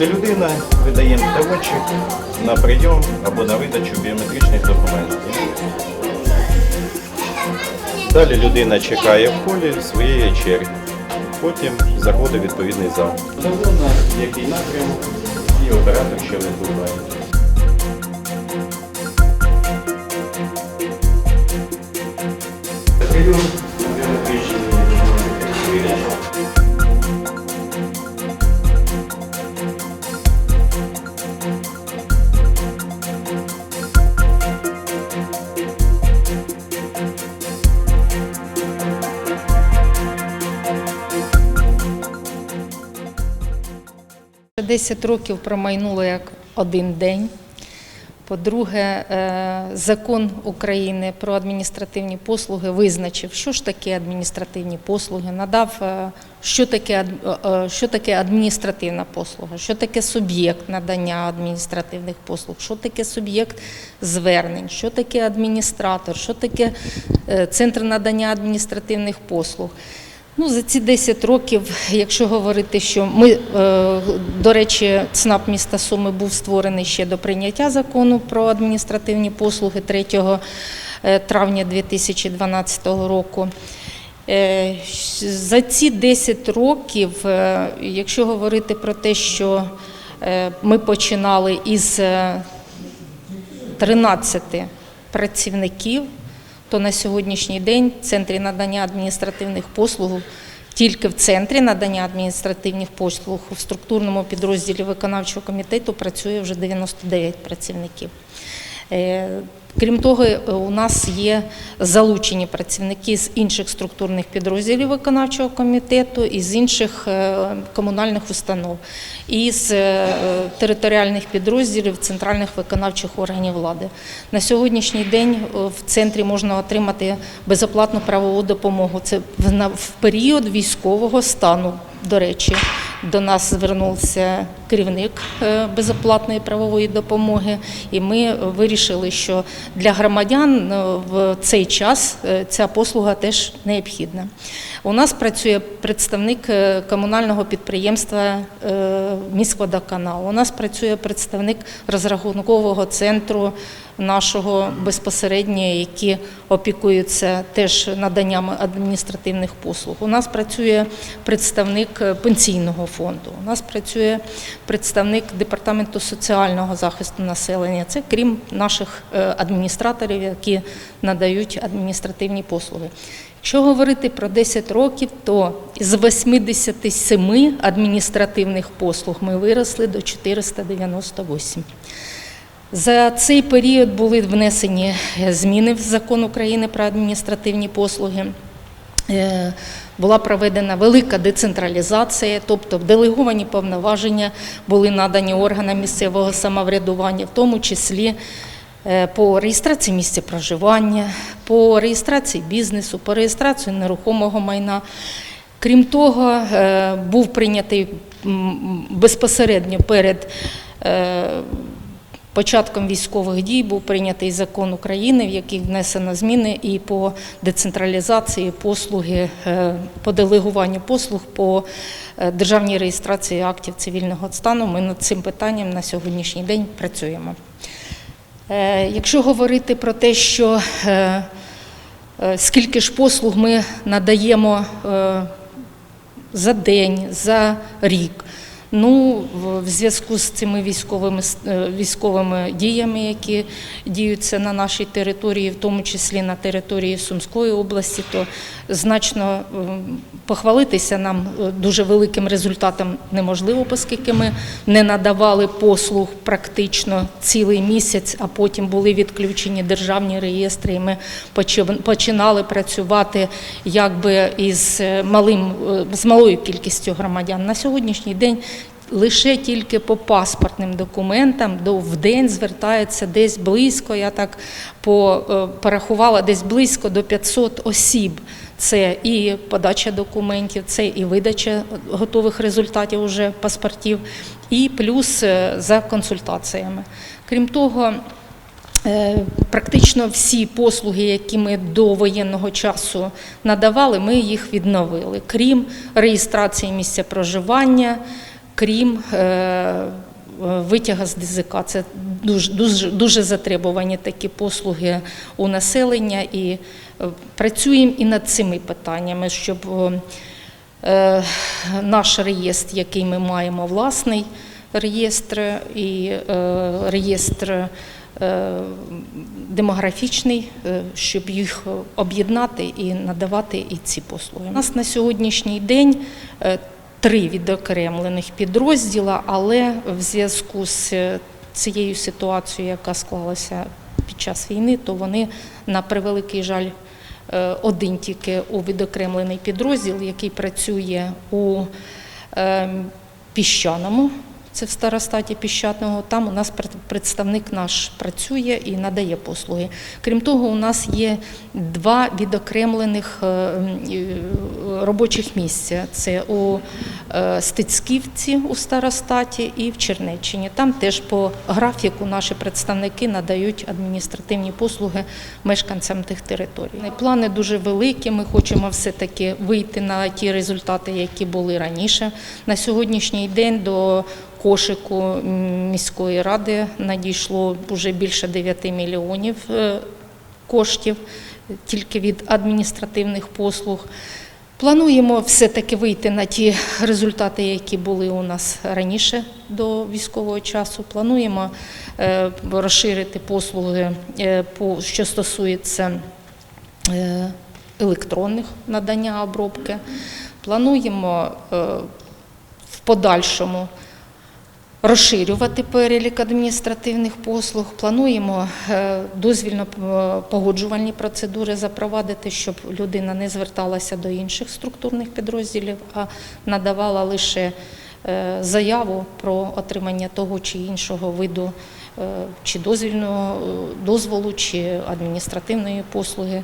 Приходить людина, видаємо талончик на прийом або на видачу біометричних документів. Далі людина чекає в холі своєї черги. Потім заходить відповідний зал. Завгодно, який напрямок, і оператор ще вибуває. Прийом 10 років промайнуло як один день. По-друге, е, закон України про адміністративні послуги визначив, що ж таке адміністративні послуги, надав, е, що таке е, що таке адміністративна послуга, що таке суб'єкт надання адміністративних послуг, що таке суб'єкт звернень, що таке адміністратор, що таке центр надання адміністративних послуг. Ну, за ці 10 років, якщо говорити, що ми, е, до речі, ЦНАП міста Суми був створений ще до прийняття закону про адміністративні послуги 3 е, травня 2012 року. Е, За ці 10 років, якщо говорити про те, що ми починали із е, 13 працівників, то на сьогоднішній день в центрі надання адміністративних послуг тільки в центрі надання адміністративних послуг в структурному підрозділі виконавчого комітету працює вже 99 працівників. Е, Крім того, е, у нас є залучені працівники з інших структурних підрозділів виконавчого комітету і з інших е, комунальних установ, і з територіальних підрозділів центральних виконавчих органів влади. На сьогоднішній день в центрі можна отримати безоплатну правову допомогу. Це в період військового стану, до речі. До нас звернувся керівник е, безоплатної правової допомоги, і ми вирішили, що для громадян е, в цей час е, ця послуга теж необхідна. У нас працює представник комунального підприємства міськводоканал. У нас працює представник розрахункового центру нашого безпосередньо, які опікуються теж наданням адміністративних послуг. У нас працює представник е, пенсійного фонду. У нас працює представник департаменту соціального захисту населення. Це крім наших е, адміністраторів, які надають адміністративні послуги. Якщо говорити про 10 років, то з 87 адміністративних послуг ми виросли до 498. За цей період були внесені зміни в закон України про адміністративні послуги. Е, Була проведена велика децентралізація, тобто делеговані повноваження були надані органам місцевого самоврядування, в тому числі е, по реєстрації місця проживання, по реєстрації бізнесу, по реєстрації нерухомого майна. Крім того, е, був прийнятий безпосередньо перед Початком військових дій був прийнятий закон України, в який внесено зміни і по децентралізації послуги, е, по делегуванню послуг по е, державній реєстрації актів цивільного стану. Ми над цим питанням на сьогоднішній день працюємо. Е, Якщо говорити про те, що скільки ж послуг ми надаємо за день, за рік. Ну, в- зв'язку з цими військовими е, військовими діями, які діються на нашій території, в тому числі на території Сумської області, то значно похвалитися нам е, дуже великим результатом неможливо, оскільки ми не надавали послуг практично цілий місяць, а потім були відключені державні реєстри. І ми почи- починали працювати якби із е, малим з малою кількістю громадян. На сьогоднішній день лише тільки по паспортним документам до в день звертається десь близько. Я так по е, порахувала десь близько до 500 осіб. Це і подача документів, це і видача готових результатів уже паспортів, і плюс е, за консультаціями. Крім того, Е, Практично всі послуги, які ми до воєнного часу надавали, ми їх відновили, крім реєстрації місця проживання, крім е, витяга з ДЗК. Це дуже, дуже, дуже затребувані такі послуги у населення. І е, працюємо і над цими питаннями, щоб е, наш реєстр, який ми маємо власний реєстр, і реєстр демографічний, щоб їх об'єднати і надавати і ці послуги. У нас на сьогоднішній день три відокремлених підрозділа, але в зв'язку з е, цією ситуацією, яка склалася під час війни, то вони на превеликий жаль. е, Один тільки у відокремлений підрозділ, який працює у е, піщаному, це в старостаті піщаного. Там у нас пред- представник наш працює і надає послуги. Крім того, у нас є два відокремлених е, е, робочих місця. Це у е, Стецьківці у старостаті і в Чернеччині. Там теж по графіку наші представники надають адміністративні послуги мешканцям тих територій. Плани дуже великі. Ми хочемо все-таки вийти на ті результати, які були раніше. На сьогоднішній день до кошику міської ради надійшло вже більше 9 мільйонів е, коштів тільки від адміністративних послуг. Плануємо все-таки вийти на ті результати, які були у нас раніше до військового часу. Плануємо е, розширити послуги, е, що стосується електронних надання обробки. Плануємо в подальшому розширювати перелік адміністративних послуг. Плануємо е, дозвільно-погоджувальні процедури запровадити, щоб людина не зверталася до інших структурних підрозділів, а надавала лише е, заяву про отримання того чи іншого виду е, чи дозвільного е, дозволу, чи адміністративної послуги.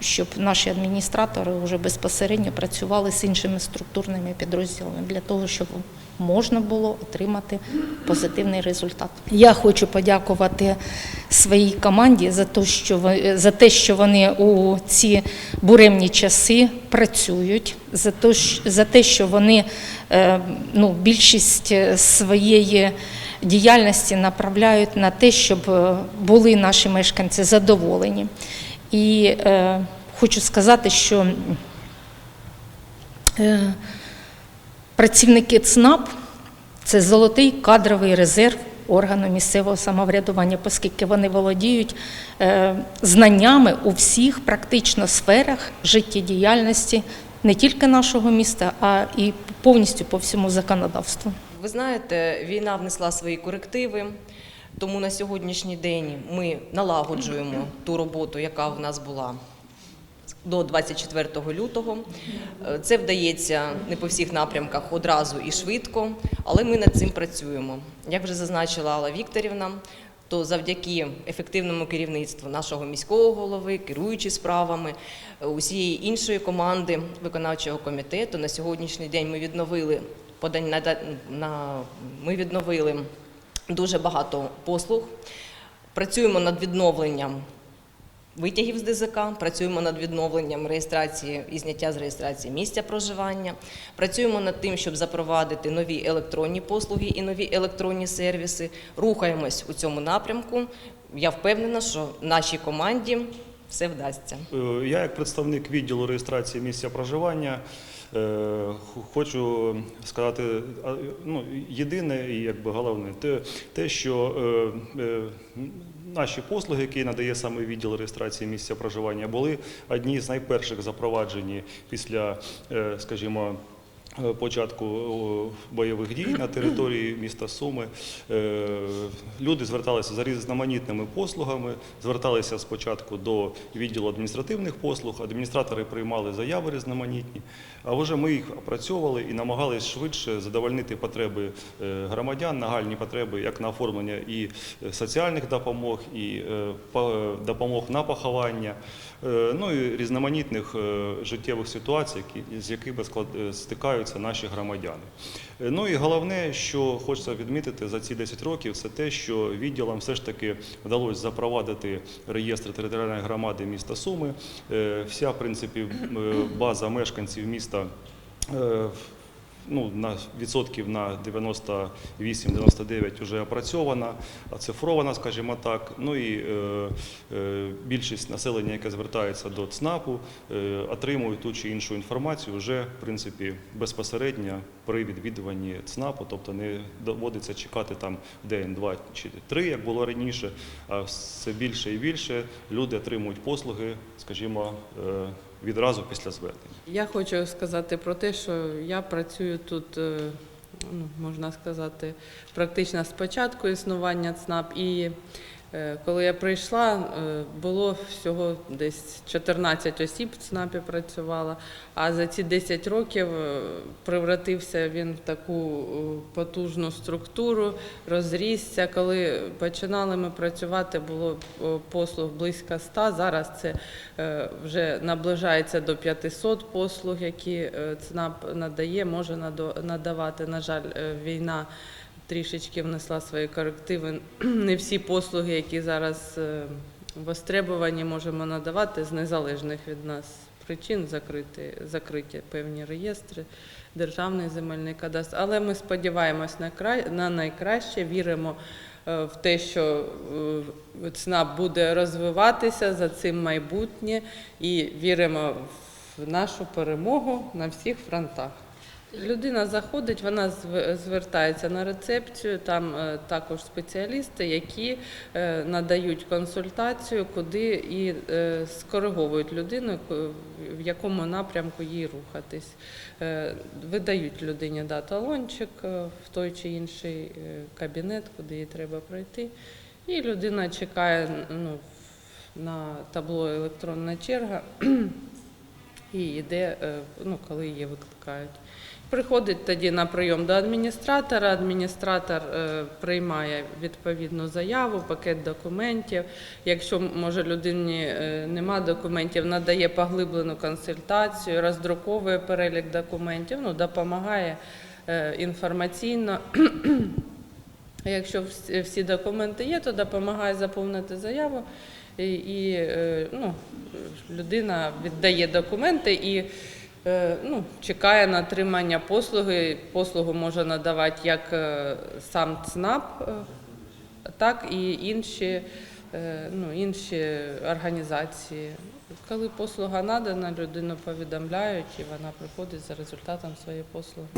Щоб наші адміністратори вже безпосередньо працювали з іншими структурними підрозділами для того, щоб можна було отримати позитивний результат. Я хочу подякувати своїй команді за те, що за те, що вони у ці буремні часи працюють, за те, за те, що вони е, ну, більшість своєї діяльності направляють на те, щоб е, були наші мешканці задоволені. І е, хочу сказати, що е, працівники ЦНАП це золотий кадровий резерв органу місцевого самоврядування, оскільки вони володіють е, знаннями у всіх практично сферах життєдіяльності не тільки нашого міста, а і повністю по всьому законодавству. Ви знаєте, війна внесла свої корективи, тому на сьогоднішній день ми налагоджуємо ту роботу, яка в нас була до 24 лютого. Е, Це вдається не по всіх напрямках одразу і швидко, але ми над цим працюємо. Як вже зазначила Алла Вікторівна, то завдяки ефективному керівництву нашого міського голови, керуючи справами, е, усієї іншої команди виконавчого комітету на сьогоднішній день ми відновили подання на, на ми відновили дуже багато послуг. Працюємо над відновленням витягів з ДЗК, працюємо над відновленням реєстрації і зняття з реєстрації місця проживання. Працюємо над тим, щоб запровадити нові електронні послуги і нові електронні сервіси. Рухаємось у цьому напрямку. Я впевнена, що нашій команді все вдасться. Е, Я, як представник відділу реєстрації місця проживання, хочу сказати ну, єдине і якби головне, те, те що е, е, наші послуги, які надає саме відділ реєстрації місця проживання, були одні з найперших запроваджені після, е, скажімо, е, Початку бойових дій на території міста Суми. Е, люди зверталися за різноманітними послугами, зверталися спочатку до відділу адміністративних послуг, адміністратори приймали заяви різноманітні, а вже ми їх опрацьовували і намагались швидше задовольнити потреби е, громадян, нагальні потреби як на оформлення і е, соціальних допомог, і е, допомог на поховання, е, ну і різноманітних е, життєвих ситуацій, з якими е, стикаються наші громадяни. Е, Ну і головне, що хочеться відмітити за ці 10 років, це те, що відділам все ж таки вдалося запровадити реєстр територіальної громади міста Суми. Е, Вся, в принципі, е, база мешканців міста. Ну, на відсотків на 98-99 вже опрацьована, оцифрована, скажімо так. Ну і е, е, більшість населення, яке звертається до ЦНАПу, е, отримують ту чи іншу інформацію вже в принципі безпосередньо при відвідуванні ЦНАПу, тобто не доводиться чекати там день, два чи три, як було раніше, а все більше і більше люди отримують послуги, скажімо, е, відразу після звернення. Я хочу сказати про те, що я працюю тут, е, ну, можна сказати, практично з початку існування ЦНАП. І коли я прийшла, е, було всього десь 14 осіб в ЦНАПі працювало, а за ці 10 років е, превратився він в таку е, потужну структуру, розрісся. Коли починали ми працювати, було е, послуг близько 100, зараз це е, вже наближається до 500 послуг, які е, ЦНАП надає, може надавати. На жаль, е, війна трішечки внесла свої корективи. Не всі послуги, які зараз е, востребовані, можемо надавати з незалежних від нас причин, закриті, закриті певні реєстри, державний земельний кадастр. Але ми сподіваємось на, край, на найкраще, віримо е, в те, що е, ЦНАП буде розвиватися за цим майбутнє і віримо в нашу перемогу на всіх фронтах. Людина заходить, вона звертається на рецепцію. Там е, також спеціалісти, які е, надають консультацію, куди і е, скориговують людину, в якому напрямку їй рухатись. Видають людині да, талончик в той чи інший кабінет, куди їй треба пройти. І людина чекає ну, на табло електронна черга і йде, ну, коли її викликають. Приходить тоді на прийом до адміністратора. Адміністратор е, приймає відповідну заяву, пакет документів. Якщо може людині е, нема документів, надає поглиблену консультацію, роздруковує перелік документів, ну допомагає е, інформаційно. Якщо всі- документи є, то допомагає заповнити заяву, і, ну, людина віддає документи і ну, чекає на отримання послуги. Послугу може надавати як е, сам ЦНАП, е, так і інші, е, ну, інші організації. Коли послуга надана, людину повідомляють і вона приходить за результатом своєї послуги.